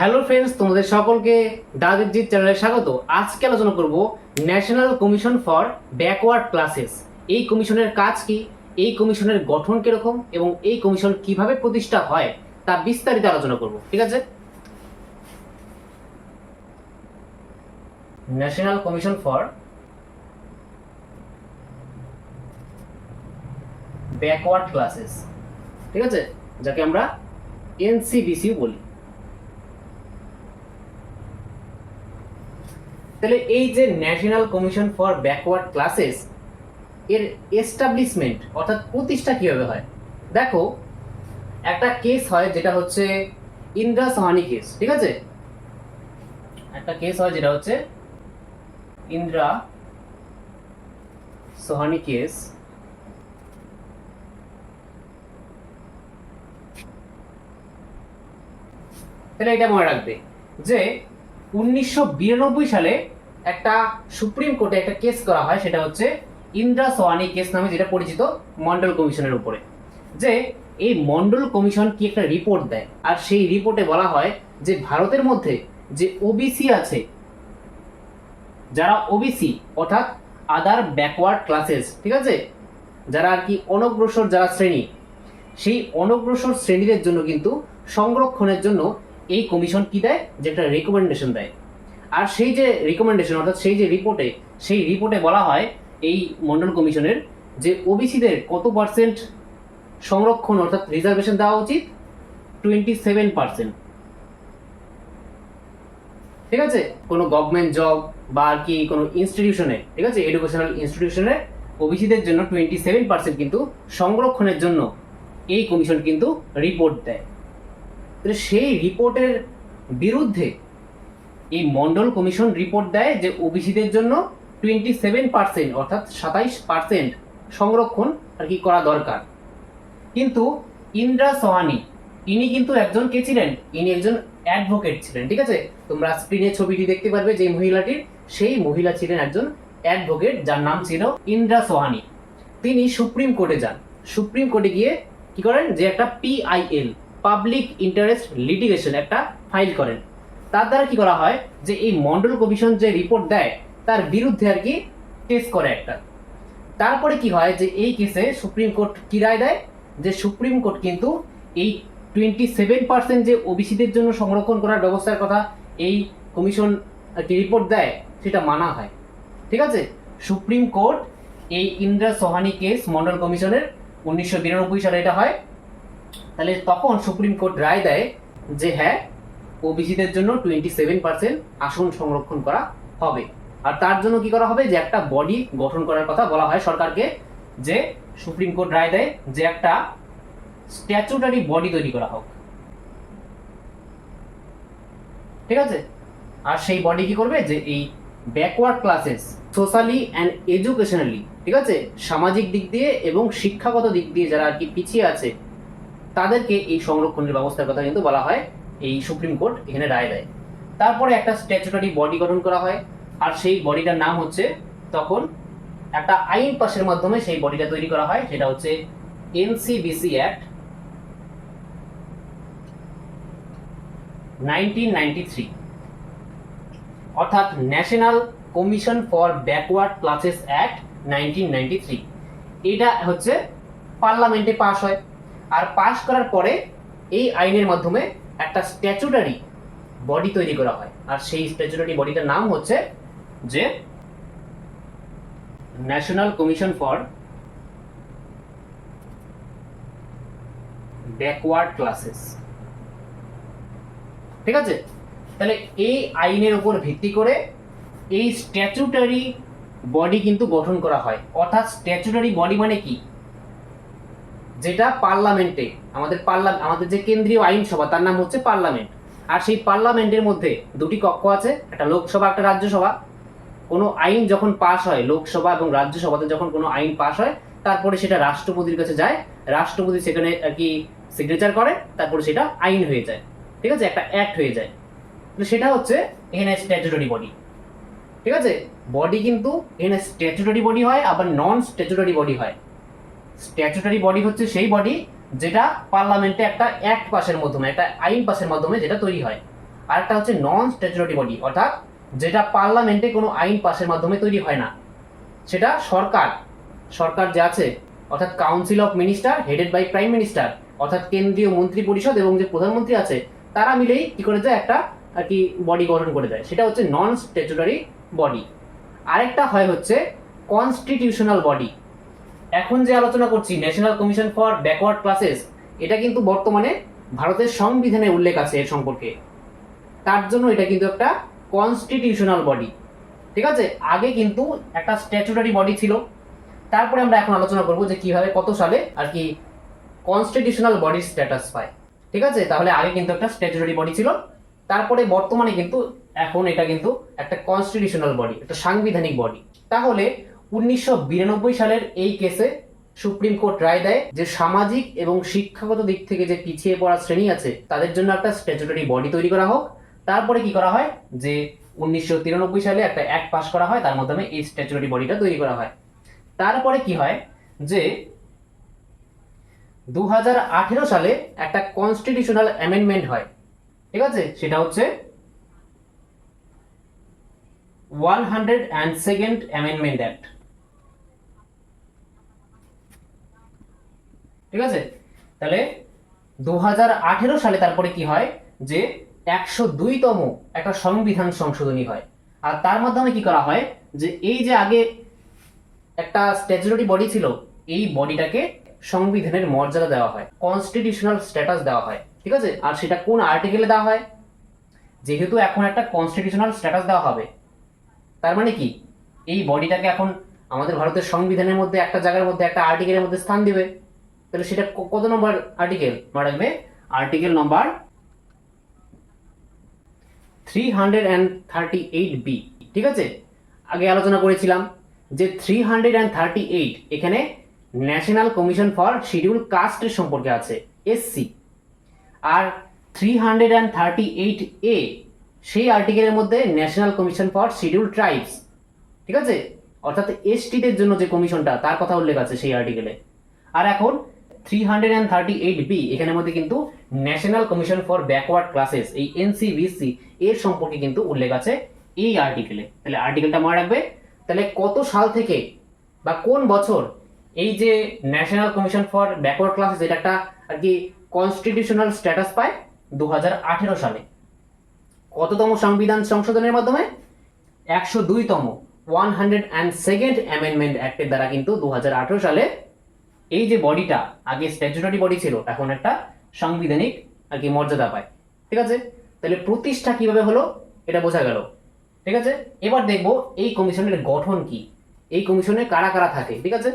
Hello friends, তোমাদের সকলকে দাদিজিৎ চ্যানেলে স্বাগত। আজকে আলোচনা করব national commission for backward classes এই কমিশনের কাজ কি? এই কমিশনের গঠন কীরকম? এবং এই কমিশন কীভাবে প্রতিষ্ঠা হয়? তা বিস্তারিত আলোচনা করব, ঠিক আছে? National commission for backward classes ঠিক আছে? যাকে আমরা এনসিবিসি বলি। তাহলে এই যে national commission for backward classes এর এস্টাবলিশমেন্ট অর্থাৎ প্রতিষ্ঠা কীভাবে হয়? দেখো, একটা কেস হয় যেটা হচ্ছে ইন্দ্রা সাহানি কেস ঠিক আছে? একটা কেস হয় যেটা হচ্ছে ইন্দ্রা সোহানি কেস তাহলে এটা মনে রাখবে যে উনিশশো বিরানব্বই সালে একটা সুপ্রিম কোর্টে একটা কেস করা হয়, সেটা হচ্ছে ইন্দ্রা সোয়ানি কেস নামে, যেটা পরিচিত মন্ডল কমিশনের উপরে। যে এই মন্ডল কমিশন কি একটা রিপোর্ট দেয়? আর সেই রিপোর্টে বলা হয় যে ভারতের মধ্যে যে ওবিসি আছে, যারা ওবিসি, অর্থাৎ আদার ব্যাকওয়ার্ড ক্লাসেস ঠিক আছে? যারা আর কি অনগ্রসর যারা শ্রেণি, সেই অনগ্রসর শ্রেণীদের জন্য কিন্তু সংরক্ষণের জন্য এই কমিশন কি দেয়? যে একটা রেকমেন্ডেশন দেয়। আর সেই যে রিকমেন্ডেশন অর্থাৎ সেই যে রিপোর্টে সেই রিপোর্টে বলা হয় এই মন্ডল কমিশনের যে ওবিসিদের কত পার্সেন্ট সংরক্ষণ, অর্থাৎ রিজার্ভেশন দেওয়া উচিত? টোয়েন্টি সেভেন পার্সেন্ট ঠিক আছে? কোনো গভর্নমেন্ট জব বা আর কি কোনো ইনস্টিটিউশনে ঠিক আছে? এডুকেশনাল ইনস্টিটিউশনে ওবিসিদের জন্য টোয়েন্টি সেভেন পার্সেন্ট কিন্তু সংরক্ষণের জন্য এই কমিশন কিন্তু রিপোর্ট দেয়। তো সেই রিপোর্টের বিরুদ্ধে এই মন্ডল কমিশন রিপোর্ট দেয় যে ওবিসিদের জন্য টোয়েন্টি সেভেন পার্সেন্ট অর্থাৎ সাতাইশ পার্সেন্ট সংরক্ষণ আর কি করা দরকার। কিন্তু ইন্দ্রা সোহানি, ইনি কিন্তু একজন কে ছিলেন? ইনি একজন অ্যাডভোকেট ছিলেন, ঠিক আছে? তোমরা স্ক্রিনে ছবিটি দেখতে পারবে যে মহিলাটির, সেই মহিলা ছিলেন একজন অ্যাডভোকেট যার নাম ছিল ইন্দ্রা সোহানি। তিনি সুপ্রিম কোর্টে যান। সুপ্রিম কোর্টে গিয়ে কি করেন? যে একটা পিআইএল পাবলিক ইন্টারেস্ট লিটিগেশন একটা ফাইল করেন। তার দ্বারা কি করা হয় যে এই মন্ডল কমিশন যে রিপোর্ট দেয়, তার বিরুদ্ধে আর কি কেস করে একটা। তারপরে কি হয় যে এই কেসে সুপ্রিম কোর্ট কি রায় দেয়? যে সুপ্রিম কোর্ট কিন্তু এই টোয়েন্টি সেভেন পার্সেন্ট যে ওবিসিদের জন্য সংরক্ষণ করার ব্যবস্থার কথা এই কমিশন কি রিপোর্ট দেয়, সেটা মানা হয়। ঠিক আছে? সুপ্রিম কোর্ট এই ইন্দ্রা সোহানি কেস মন্ডল কমিশনের উনিশশো বিরানব্বই সালে এটা হয়। তাহলে তখন সুপ্রিম কোর্ট রায় দেয় যে হ্যাঁ ওবিসিদের জন্য টোয়েন্টি সেভেন পার্সেন্ট আসন সংরক্ষণ করা হবে। আর তার জন্য কি করা হবে? যে একটা বডি গঠন করার কথা বলা হয় সরকারকে, যে সুপ্রিম কোর্ট রায় দেয় যে একটা স্ট্যাচুটারি বডি তৈরি করা হোক। ঠিক আছে? আর সেই বডি কি করবে? যে এই backward classes socially and educationally ঠিক আছে? সামাজিক দিক দিয়ে এবং শিক্ষাগত দিক দিয়ে যারা আর কি পিছিয়ে আছে তাদেরকে এই সংরক্ষণের ব্যবস্থার কথা কিন্তু বলা হয়, এই সুপ্রিম কোর্ট এখানে রায় দেয়। তারপরে একটা স্ট্যাচুটারি বডি গঠন করা হয়, আর সেই বডিটার নাম হচ্ছে তখন একটা আইন পাশের মাধ্যমে সেই বডিটা তৈরি করা হয়, সেটা হচ্ছে এনসিবিসি অ্যাক্ট নাইনটিন অর্থাৎ national commission for backward classes act nineteen এটা হচ্ছে পার্লামেন্টে পাশ হয়। আর পাশ করার পরে এই আইনের মাধ্যমে একটা স্ট্যাচুটারি বডি তৈরি করা হয়। আর সেই স্ট্যাচুটারি বডিটার নাম হচ্ছে যে national commission for backward classes ঠিক আছে? তাহলে এই আইনের উপর ভিত্তি করে এই স্ট্যাচুটারি বডি কিন্তু গঠন করা হয়। অর্থাৎ স্ট্যাচুটারি বডি মানে কি? যেটা পার্লামেন্টে, আমাদের পার্লা, আমাদের যে কেন্দ্রীয় আইনসভা, তার নাম হচ্ছে পার্লামেন্ট। আর সেই পার্লামেন্টের মধ্যে দুটি কক্ষ আছে, একটা লোকসভা, একটা রাজ্যসভা। কোনো আইন যখন পাশ হয়, লোকসভা এবং রাজ্যসভাতে যখন কোনো আইন পাশ হয়, তারপরে সেটা রাষ্ট্রপতির কাছে যায়। রাষ্ট্রপতি সেখানে আর কি সিগনেচার করে, তারপরে সেটা আইন হয়ে যায়। ঠিক আছে? একটা অ্যাক্ট হয়ে যায়। তো সেটা হচ্ছে এখানে স্ট্যাচুটরি বডি ঠিক আছে? বডি কিন্তু এখানে স্ট্যাচুটরি বডি হয়, আবার নন স্ট্যাচুটরি বডি হয়। স্ট্যাচুটারি বডি হচ্ছে সেই বডি যেটা পার্লামেন্টে একটা অ্যাক্ট পাসের মাধ্যমে, একটা আইন পাসের মাধ্যমে যেটা তৈরি হয়। আর একটা হচ্ছে নন স্ট্যাচুটরি বডি অর্থাৎ যেটা পার্লামেন্টে কোনো আইন পাসের মাধ্যমে তৈরি হয় না। সেটা সরকার সরকার যে আছে, অর্থাৎ council of minister headed by prime minister অর্থাৎ কেন্দ্রীয় মন্ত্রী পরিষদ এবং যে প্রধানমন্ত্রী আছে, তারা মিলেই কি করে যায় একটা, আর কি বডি গঠন করে দেয়। সেটা হচ্ছে নন স্ট্যাচুটারি বডি আরেকটা হয় হচ্ছে কনস্টিটিউশনাল বডি এখন যে আলোচনা করছি national commission for backward classes এটা কিন্তু বর্তমানে ভারতের সংবিধানে উল্লেখ আছে এর সম্পর্কে। তার জন্য এটা কিন্তু একটা কনস্টিটিউশনাল বডি ঠিক আছে? আগে কিন্তু একটা স্ট্যাচুটারি বডি ছিল। তারপরে আমরা এখন আলোচনা করব যে কীভাবে কত সালে আর কি কনস্টিটিউশনাল বডির স্ট্যাটাস পায়। ঠিক আছে? তাহলে আগে কিন্তু একটা স্ট্যাচুটারি বডি ছিল। তারপরে বর্তমানে কিন্তু এখন এটা কিন্তু একটা কনস্টিটিউশনাল বডি একটা সাংবিধানিক বডি তাহলে উনিশশো বিরানব্বই সালের এই কেসে সুপ্রিম কোর্ট রায় দেয় যে সামাজিক এবং শিক্ষাগত দিক থেকে যে পিছিয়ে পড়া শ্রেণি আছে, তাদের জন্য একটা স্ট্যাচুটারি বডি তৈরি করা হোক। তারপরে কি করা হয়? যে উনিশশো তিরানব্বই সালে একটা অ্যাক্ট পাস করা হয়, তার মাধ্যমে এই স্ট্যাচুটারি বডিটা তৈরি করা হয়। তারপরে কি হয়? যে দু হাজার আঠেরো সালে একটা কনস্টিটিউশনাল অ্যামেন্ডমেন্ট হয়। ঠিক আছে? সেটা হচ্ছে one hundred and second amendment act ঠিক আছে? তাহলে দু হাজার আঠেরো সালে তারপরে কি হয়? যে একশো দুইতম একটা সংবিধান সংশোধনী হয়। আর তার মাধ্যমে কি করা হয়? যে এই যে আগে একটা স্ট্যাচুটরি বডি ছিল, এই বডিটাকে সংবিধানের মর্যাদা দেওয়া হয়। কনস্টিটিউশনাল স্ট্যাটাস দেওয়া হয়। ঠিক আছে? আর সেটা কোন আর্টিকেলে দেওয়া হয়? যেহেতু এখন একটা কনস্টিটিউশনাল স্ট্যাটাস দেওয়া হবে। তার মানে কি? এই বডিটাকে এখন আমাদের ভারতের সংবিধানের মধ্যে একটা জায়গার মধ্যে একটা আর্টিকেলের মধ্যে স্থান দিবে। তাহলে সেটা কত নম্বর আর্টিকেল মনে রাখবে article number three hundred and thirty eight B ঠিক আছে? আগে আলোচনা করেছিলাম যে three hundred and thirty eight এখানে ন্যাশনাল কমিশন ফর শিডিউল কাস্টের সম্পর্কে আছে SC R three hundred and thirty eight A সেই আর্টিকেলের মধ্যে national commission for schedule tribes ঠিক আছে? অর্থাৎ এসটিদের জন্য যে কমিশনটা তার কথা উল্লেখ আছে সেই আর্টিকেলে আর এখন three hundred and thirty eight B এখানের মধ্যে কিন্তু national commission for backward classes এই এনসিবিসি এর সম্পর্কে কিন্তু উল্লেখ আছে এই আর্টিকেলে তাহলে আর্টিকেলটা মনে রাখবে? তাহলে কত সাল থেকে বা কোন বছর এই যে national commission for backward classes এটা একটা আর কি কনস্টিটিউশনাল স্ট্যাটাস পায়? দু আঠেরো সালে। কততম সংবিধান সংশোধনের মাধ্যমে? একশো দুইতম one hundred and second amendment অ্যাক্টের দ্বারা কিন্তু দু হাজার আঠারো সালে এই যে বডিটা আগে স্ট্যাচুটারি বডি ছিল, এখন একটা সাংবিধানিক আর কি মর্যাদা পায়। ঠিক আছে? তাহলে প্রতিষ্ঠা কীভাবে হলো? এটা বোঝা গেল। ঠিক আছে? এবার দেখব এই কমিশনের গঠন কি। এই কমিশনে কারা কারা থাকে, ঠিক আছে?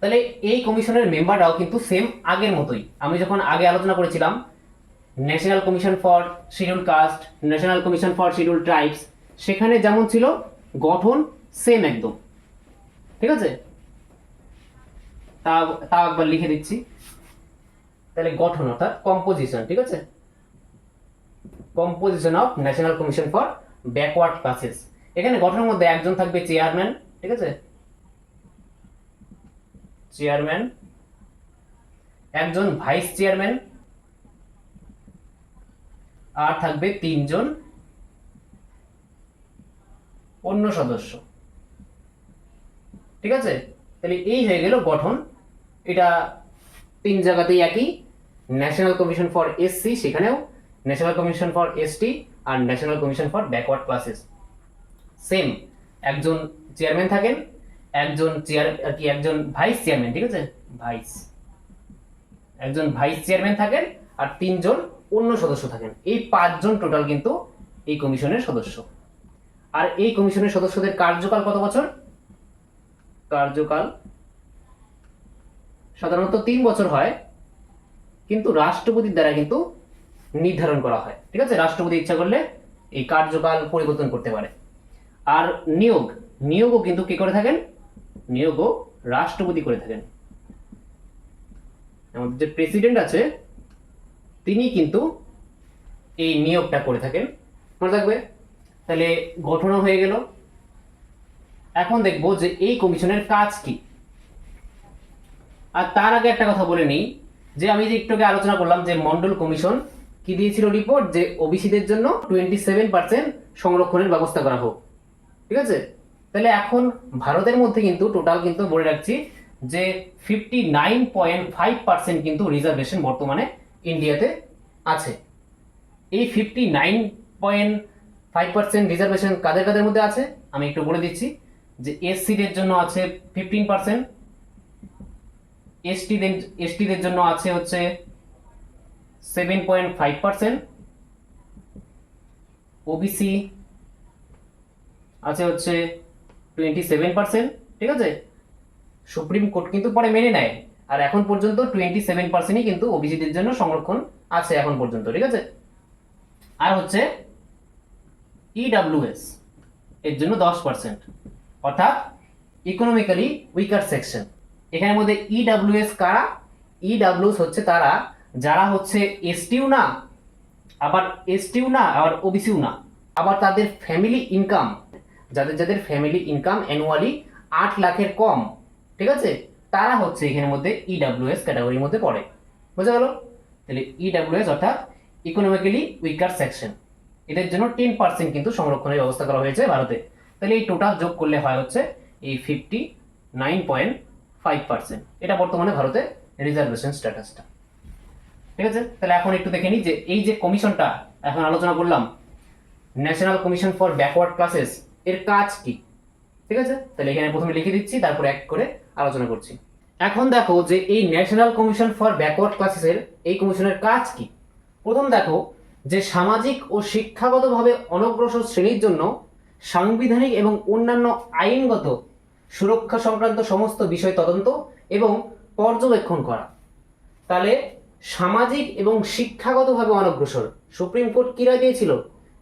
তাহলে এই কমিশনের মেম্বাররাও কিন্তু সেম আগের মতোই। আমি যখন আগে আলোচনা করেছিলাম national commission for schedule caste national commission for schedule tribes সেখানে যেমন ছিল, গঠন সেম একদম। ঠিক আছে? তা তাও একবার লিখে দিচ্ছি। তাহলে গঠন অর্থাৎ কম্পোজিশন ঠিক আছে? Composition of national commission for backward classes এখানে গঠনের মধ্যে একজন থাকবে চেয়ারম্যান ঠিক আছে? চেয়ারম্যান একজন ভাইস চেয়ারম্যান আর থাকবে তিনজন অন্য সদস্য। ঠিক আছে? তাহলে এই হয়ে গেল গঠন। এটা তিন জায়গাতেই একই। ন্যাশনাল কমিশন ফর এসসি সেখানেও national commission for ST R national commission for backward classes same একজন চেয়ারম্যান থাকেন, একজন চেয়ার আর কি একজন ভাইস চেয়ারম্যান ঠিক আছে? ভাইস একজন ভাইস চেয়ারম্যান থাকেন আর তিনজন অন্য সদস্য থাকেন। এই পাঁচজন টোটাল কিন্তু এই কমিশনের সদস্য। আর এই কমিশনের সদস্যদের কার্যকাল কত বছর? কার্যকাল সাধারণত তিন বছর হয়, কিন্তু রাষ্ট্রপতির দ্বারা কিন্তু নির্ধারণ করা হয়। ঠিক আছে? রাষ্ট্রপতি ইচ্ছা করলে এই কার্যকাল পরিবর্তন করতে পারে। আর নিয়োগ, নিয়োগও কিন্তু কে করে থাকেন? নিয়োগও রাষ্ট্রপতি করে থাকেন। আমাদের যে প্রেসিডেন্ট আছে, তিনি কিন্তু এই নিয়োগটা করে থাকেন। মনে থাকবে? তাহলে গঠনও হয়ে গেল। এখন দেখব যে এই কমিশনের কাজ কি। আর তার আগে একটা কথা বলে নিই, যে আমি যে একটু আলোচনা করলাম যে মন্ডল কমিশন কি দিয়েছিল রিপোর্ট যে ওবিসিদের জন্য টোয়েন্টি সেভেন পার্সেন্ট সংরক্ষণের ব্যবস্থা করা হোক। ঠিক আছে? তাহলে এখন ভারতের মধ্যে কিন্তু টোটাল কিন্তু বলে রাখছি যে fifty nine point five percent কিন্তু রিজার্ভেশন বর্তমানে ইন্ডিয়াতে আছে। এই fifty nine point five percent reservation কাদের কাদের মধ্যে আছে? আমি একটু বলে দিচ্ছি যে এসসিদের জন্য আছে ফিফটিন পার্সেন্ট এসটিদের এসটিদের জন্য আছে হচ্ছে seven point five percent OBC আছে হচ্ছে টোয়েন্টি সেভেন পার্সেন্ট ঠিক আছে? সুপ্রিম কোর্ট কিন্তু পরে মেনে নেয়। আর এখন পর্যন্ত টোয়েন্টি সেভেন পার্সেন্টই কিন্তু ওবিসিদের জন্য সংরক্ষণ আছে এখন পর্যন্ত, ঠিক আছে? আর হচ্ছে ইডাব্লিউএস এর জন্য দশ পার্সেন্ট অর্থাৎ ইকোনমিক্যালি উইকার সেকশন এখানের মধ্যে ইডাব্লিউএস কারা? ইডাব্লিউএস হচ্ছে তারা, যারা হচ্ছে এসটিও না, আবার এসটিউ না, আবার ওবিসিও না, আবার তাদের ফ্যামিলি ইনকাম যাদের যাদের ফ্যামিলি ইনকাম অ্যানুয়ালি আট লাখের কম, ঠিক আছে? তারা হচ্ছে এখানের মধ্যে ইডাব্লিউএস ক্যাটাগরির মধ্যে পড়ে, বোঝা গেল? তাহলে ইডাব্লিউএস অর্থাৎ ইকোনমিক্যালি উইকার সেকশন এদের জন্য টেন পার্সেন্ট কিন্তু সংরক্ষণের ব্যবস্থা করা হয়েছে ভারতে। তাহলে এই টোটাল যোগ করলে হয় হচ্ছে এই fifty nine point five percent. এটা বর্তমানে ভারতে রিজার্ভেশন স্ট্যাটাসটা ঠিক আছে? তাহলে এখন একটু দেখে নিই যে এই যে কমিশনটা, এখন আলোচনা করলাম national commission for backward classes এর কাজ কি? ঠিক আছে? তাহলে এখানে প্রথমে লিখে দিচ্ছি, তারপর এক করে আলোচনা করছি। এখন দেখো যে এই ন্যাশনাল কমিশন ফর ব্যাকওয়ার্ড ক্লাসেসের এই কমিশনের কাজ কি? প্রথম দেখো যে সামাজিক ও শিক্ষাগতভাবে অনগ্রসর শ্রেণির জন্য সাংবিধানিক এবং অন্যান্য আইনগত সুরক্ষা সংক্রান্ত সমস্ত বিষয় তদন্ত এবং পর্যবেক্ষণ করা। তাহলে সামাজিক এবং শিক্ষাগতভাবে অনগ্রসর, সুপ্রিম কোর্ট কী রায় দিয়েছিল?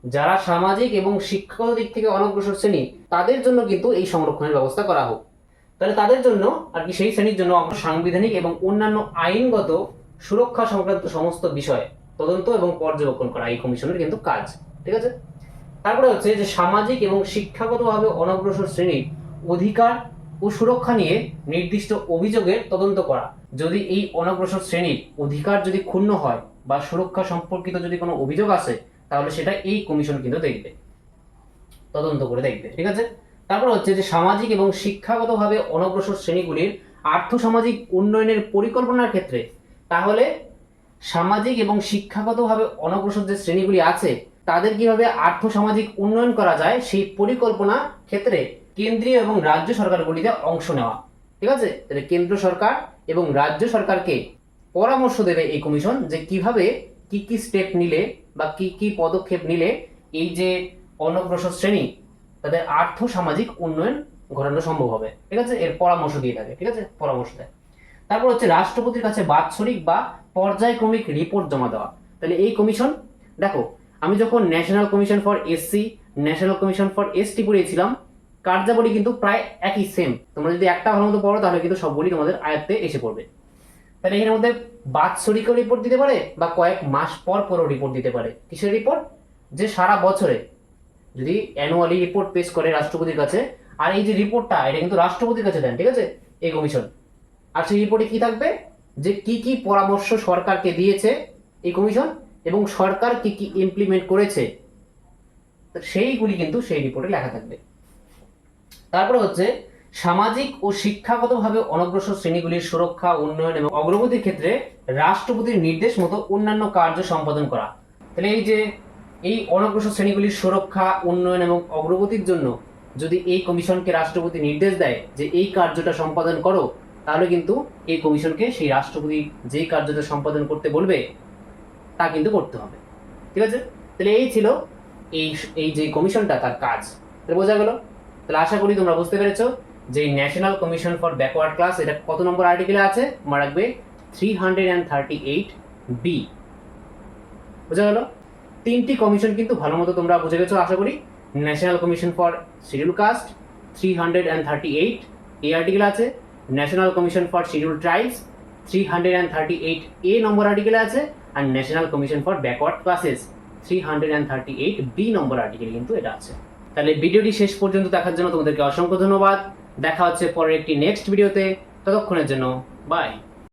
যারা সামাজিক এবং শিক্ষাগত দিক থেকে অনগ্রসর শ্রেণি, তাদের জন্য কিন্তু এই সংরক্ষণের ব্যবস্থা করা হোক। তাহলে তাদের জন্য, আর কি সেই শ্রেণির জন্য সাংবিধানিক এবং অন্যান্য আইনগত সুরক্ষা সংক্রান্ত সমস্ত বিষয়, তদন্ত এবং পর্যবেক্ষণ করা এই কমিশনের কিন্তু কাজ। ঠিক আছে? তারপরে হচ্ছে যে সামাজিক এবং শিক্ষাগতভাবে অনগ্রসর শ্রেণির অধিকার ও সুরক্ষা নিয়ে নির্দিষ্ট অভিযোগের তদন্ত করা। যদি এই অনগ্রসর শ্রেণির অধিকার যদি ক্ষুণ্ণ হয় বা সুরক্ষা সম্পর্কিত যদি কোনো অভিযোগ আসে, তাহলে সেটা এই কমিশন কিন্তু দেখবে। তদন্ত করে দেখবে, ঠিক আছে? তারপর হচ্ছে যে সামাজিক এবং শিক্ষাগতভাবে অনগ্রসর শ্রেণীগুলির আর্থসামাজিক উন্নয়নের পরিকল্পনার ক্ষেত্রে, তাহলে সামাজিক এবং শিক্ষাগতভাবে অনগ্রসর যে শ্রেণীগুলি আছে, তাদের কীভাবে আর্থসামাজিক উন্নয়ন করা যায়, সেই পরিকল্পনা ক্ষেত্রে কেন্দ্রীয় এবং রাজ্য সরকারগুলিতে অংশ নেওয়া। ঠিক আছে? তাহলে কেন্দ্র সরকার এবং রাজ্য সরকারকে পরামর্শ দেবে এই কমিশন যে কীভাবে কি কি স্টেপ নিলে বা কি কি পদক্ষেপ নিলে এই যে অনগ্রসর শ্রেণি, তাদের আর্থ সামাজিক উন্নয়ন ঘটানো সম্ভব হবে। ঠিক আছে? এর পরামর্শ দিয়ে থাকে। ঠিক আছে? পরামর্শ দেয়। তারপর হচ্ছে রাষ্ট্রপতির কাছে বাৎসরিক বা পর্যায়ক্রমিক রিপোর্ট জমা দেওয়া। তাহলে এই কমিশন, দেখো, আমি যখন national commission for SC national commission for ST পড়িয়েছিলাম কার্যাবলী কিন্তু প্রায় একই সেম তোমরা যদি একটা ভালো মতো পড়ো, তাহলে কিন্তু সবগুলি তোমাদের আয়ত্তে এসে পড়বে। তাহলে এর মধ্যে বাৎসরিকও রিপোর্ট দিতে পারে বা কয়েক মাস পর পরও রিপোর্ট দিতে পারে। কিসের রিপোর্ট যে সারা বছরে যদি অ্যানুয়ালি রিপোর্ট পেশ করে রাষ্ট্রপতির কাছে, আর এই যে রিপোর্টটা এটা কিন্তু রাষ্ট্রপতির কাছে দেন, ঠিক আছে? এই কমিশন আর সেই রিপোর্টে কি থাকবে? যে কি কি পরামর্শ সরকারকে দিয়েছে এই কমিশন এবং সরকার কি কি ইমপ্লিমেন্ট করেছে সেইগুলি কিন্তু সেই রিপোর্টে লেখা থাকবে। তারপরে হচ্ছে, সামাজিক ও শিক্ষাগতভাবে অনগ্রসর শ্রেণীগুলির সুরক্ষা, উন্নয়ন এবং অগ্রগতির ক্ষেত্রে রাষ্ট্রপতির নির্দেশ মতো অন্যান্য কার্য সম্পাদন করা। তাহলে এই যে, এই অনগ্রসর শ্রেণীগুলির সুরক্ষা, উন্নয়ন এবং অগ্রগতির জন্য যদি এই কমিশনকে রাষ্ট্রপতি নির্দেশ দেয় যে এই কার্যটা সম্পাদন করো, তাহলে কিন্তু এই কমিশনকে সেই রাষ্ট্রপতি যেই কার্যটা সম্পাদন করতে বলবে, তা কিন্তু করতে হবে। ঠিক আছে? তাহলে এই ছিল এই এই যে কমিশনটা, তার কাজ। তাহলে বোঝা গেল? তাহলে আশা করি তোমরা বুঝতে পেরেছ যে national commission for backward class এটা কত নম্বর আর্টিকেলে আছে? মনে রাখবে three hundred and thirty eight B বোঝা গেল? তিনটি কমিশন কিন্তু ভালো মতো তোমরা বুঝে গেছো, আশা করি। National commission for schedule caste three hundred and thirty eight এই আর্টিকেল আছে। National commission for schedule tribes three hundred and thirty eight A number আর্টিকেলে আছে। আর national commission for backward classes three hundred and thirty eight B number article কিন্তু এটা আছে। তাহলে ভিডিওটি শেষ পর্যন্ত দেখার জন্য তোমাদেরকে অসংখ্য ধন্যবাদ। দেখা হচ্ছে পরের একটি নেক্সট ভিডিওতে ততক্ষণের জন্য বাই